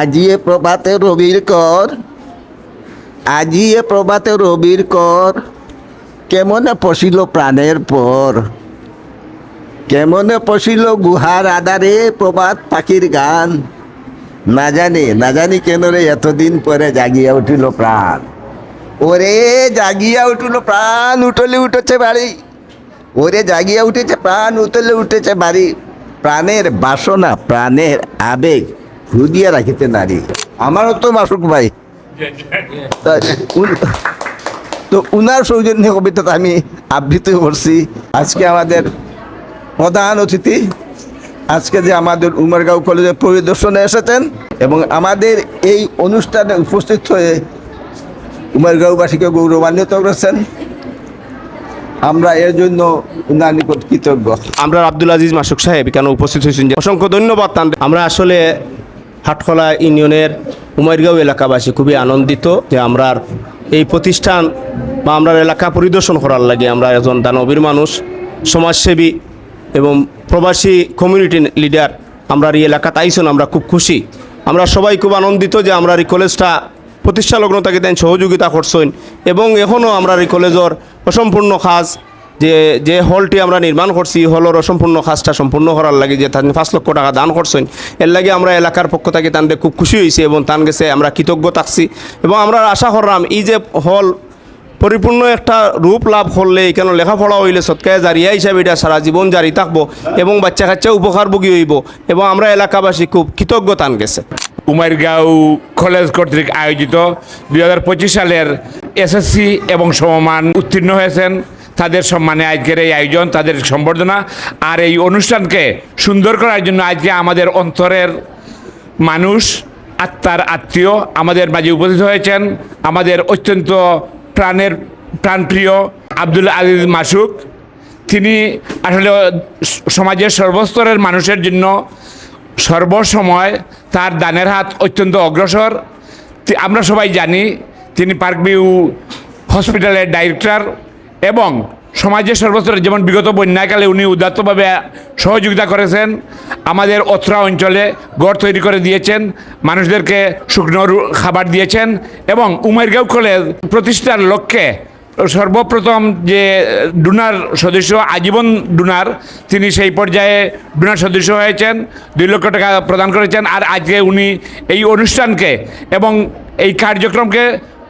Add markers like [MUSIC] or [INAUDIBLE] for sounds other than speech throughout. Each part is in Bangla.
আজিয়ে প্রভাতে রবির কর। আজিয়ে প্রভাতে রবির কর। কেমনে পশিল প্রাণের পর। কেমনে পশিল গুহার আদারে প্রভাত পাখির গান। না জানি না জানি কেন রে এতদিন পরে জাগিয়া উঠিল প্রাণ। ওরে জাগিয়া উঠিল প্রাণ, উঠলে উঠেছে বাড়ি। ওরে জাগিয়া উঠেছে প্রাণ, উঠলে উঠেছে বাড়ি। প্রাণের বাসনা, প্রাণের আবেগ। হুদিয়া রাখিতে নারী। আমারও তো মাসুক ভাই। [LAUGHS] উন- তো উনার সৌজন্যে কবিতাটা আমি আবৃত্তি করছি। আজকে আমাদের প্রধান অতিথি। আজকে যে আমাদের উমরগাঁও কলেজে পরিদর্শনে এসেছেন এবং আমাদের এই অনুষ্ঠানে উপস্থিত হয়ে উমরগাঁওবাসীকে গৌরবান্বিত করেছেন। আমরা এর জন্য উনার নিকট কৃতজ্ঞ। আমরা আব্দুল আজিজ মাসুক সাহেব এখানে উপস্থিত হয়েছেন। যে অসংখ্য ধন্যবাদ আমরা আসলে হাটখোলা ইউনিয়নের উমাইরগাঁও এলাকাবাসী খুবই আনন্দিত যে আমরা এই প্রতিষ্ঠান বা আমরা এলাকা পরিদর্শন করার লাগে আমরা একজন দানবীর মানুষ, সমাজসেবী এবং প্রবাসী কমিউনিটি লিডার আমরা এই এলাকাতে আইসন আমরা খুব খুশি। আমরা সবাই খুব আনন্দিত যে আমরা এই কলেজটা প্রতিষ্ঠা লগ্ন তাকে দেন সহযোগিতা করছেন এবং এখনও আমরা এই কলেজের অসম্পূর্ণ কাজ যে যে হলটি আমরা নির্মাণ করছি হলের অসম্পূর্ণ কাজটা সম্পূর্ণ করার লাগে যে তান পাঁচ লক্ষ টাকা দান করছেন। এর লাগে আমরা এলাকার পক্ষ থেকে তানকে খুব খুশি হয়েছি এবং তান গেছে, আমরা কৃতজ্ঞ থাকছি। এবং আমরা আশা করলাম, এই যে হল পরিপূর্ণ একটা রূপ লাভ করলে এখানে লেখাপড়া হইলে সৎকায় জারিয়া হিসাবে এটা সারা জীবন জারি থাকব এবং বাচ্চা কাচ্চা উপকার উপকারভোগী হইব। এবং আমরা এলাকাবাসী খুব কৃতজ্ঞ তান গেছে। উমারগাঁও কলেজ কর্তৃক আয়োজিত দুই হাজার পঁচিশ সালের এসএসসি এবং সমমান উত্তীর্ণ হয়েছেন। তাদের সম্মানে আজকের এই আয়োজন, তাদের সম্বর্ধনা আর এই অনুষ্ঠানকে সুন্দর করার জন্য আজকে আমাদের অন্তরের মানুষ, আত্মার আত্মীয় আমাদের মাঝে উপস্থিত হয়েছেন। আমাদের অত্যন্ত প্রাণের প্রাণপ্রিয় আব্দুল আজিজ মাসুক। তিনি আসলে সমাজের সর্বস্তরের মানুষের জন্য সর্বসময় তার দানের হাত অত্যন্ত অগ্রসর। আমরা সবাই জানি তিনি পার্কভিউ হসপিটালের ডাইরেক্টর। এবং সমাজের সর্বস্তরে যেমন বিগত বন্যাকালে উনি উদাত্তভাবে সহযোগিতা করেছেন, আমাদের অত্রা অঞ্চলে গড় তৈরি করে দিয়েছেন, মানুষদেরকে শুকনো খাবার দিয়েছেন এবং উমেরগাঁও কলেজ প্রতিষ্ঠার লক্ষ্যে সর্বপ্রথম যে ডুনার সদস্য আজীবন ডুনার, তিনি সেই পর্যায়ে ডুনার সদস্য হয়েছেন, দুই লক্ষ টাকা প্রদান করেছেন আর আজকে উনি এই অনুষ্ঠানকে এবং এই কার্যক্রমকে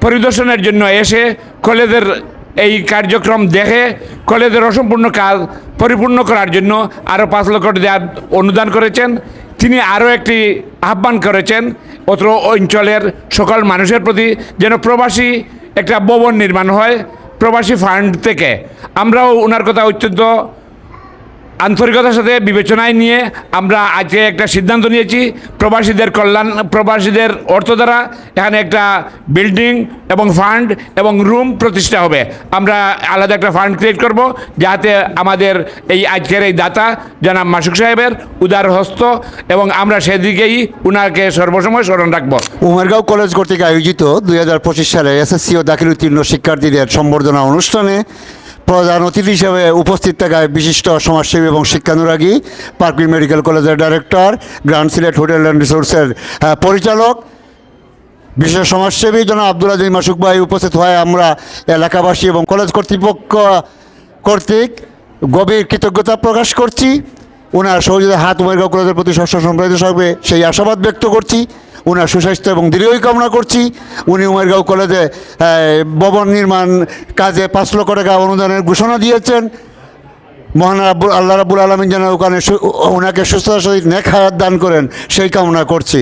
পরিদর্শনের জন্য এসে কলেজের এই কার্যক্রম দেখে কলেজের অসম্পূর্ণ কাজ পরিপূর্ণ করার জন্য আরও পাঁচ লক্ষ দেওয়ার অনুদান করেছেন। তিনি আরও একটি আহ্বান করেছেন, অত্র অঞ্চলের সকল মানুষের প্রতি যেন প্রবাসী একটা ভবন নির্মাণ হয়, প্রবাসী ফান্ড থেকে। আমরাও ওনার কথা অত্যন্ত আন্তরিকতার সাথে বিবেচনায় নিয়ে আমরা আজকে একটা সিদ্ধান্ত নিয়েছি। প্রবাসীদের কল্যাণ, প্রবাসীদের অর্থ দ্বারা এখানে একটা বিল্ডিং এবং ফান্ড এবং রুম প্রতিষ্ঠা হবে। আমরা আলাদা একটা ফান্ড ক্রিয়েট করব যাতে আমাদের এই আজকের এই দাতা জনাব মাসুক সাহেবের উদার হস্ত এবং আমরা সেদিকেই উনাকে সর্বসময় স্মরণ রাখব। উমেরগাঁও কলেজ কর্তৃক আয়োজিত দুই হাজার পঁচিশ সালে এসএসসি ও দাখিল উত্তীর্ণ শিক্ষার্থীদের সম্বর্ধনা অনুষ্ঠানে প্রধান অতিথি হিসেবে উপস্থিত থাকায় বিশিষ্ট সমাজসেবী এবং শিক্ষানুরাগী পার্কভিউ মেডিকেল কলেজের director grand Sylhet hotel and রিসোর্সের পরিচালক, বিশেষ সমাজসেবী জনাব আব্দুল আজিজ মাসুক ভাই উপস্থিত হয় আমরা এলাকাবাসী এবং কলেজ কর্তৃপক্ষ কর্তৃক গভীর কৃতজ্ঞতা প্রকাশ করছি। ওনার সহযোগিতা হাত উমেরগাঁও কলেজের প্রতি শস্য সম্প্রদায় হবে সেই আশাবাদ ব্যক্ত করছি। ওনার সুস্বাস্থ্য এবং দৃঢ়ই কামনা করছি। উনি উমেরগাঁও কলেজে ভবন নির্মাণ কাজে পাঁচ লক্ষ টাকা অনুদানের ঘোষণা দিয়েছেন। মহান আব্বুল আল্লাহ রাবুল আলমিন যেন ওখানে ওনাকে সুস্থতার সহিত নেক হায়াত দান করেন, সেই কামনা করছি।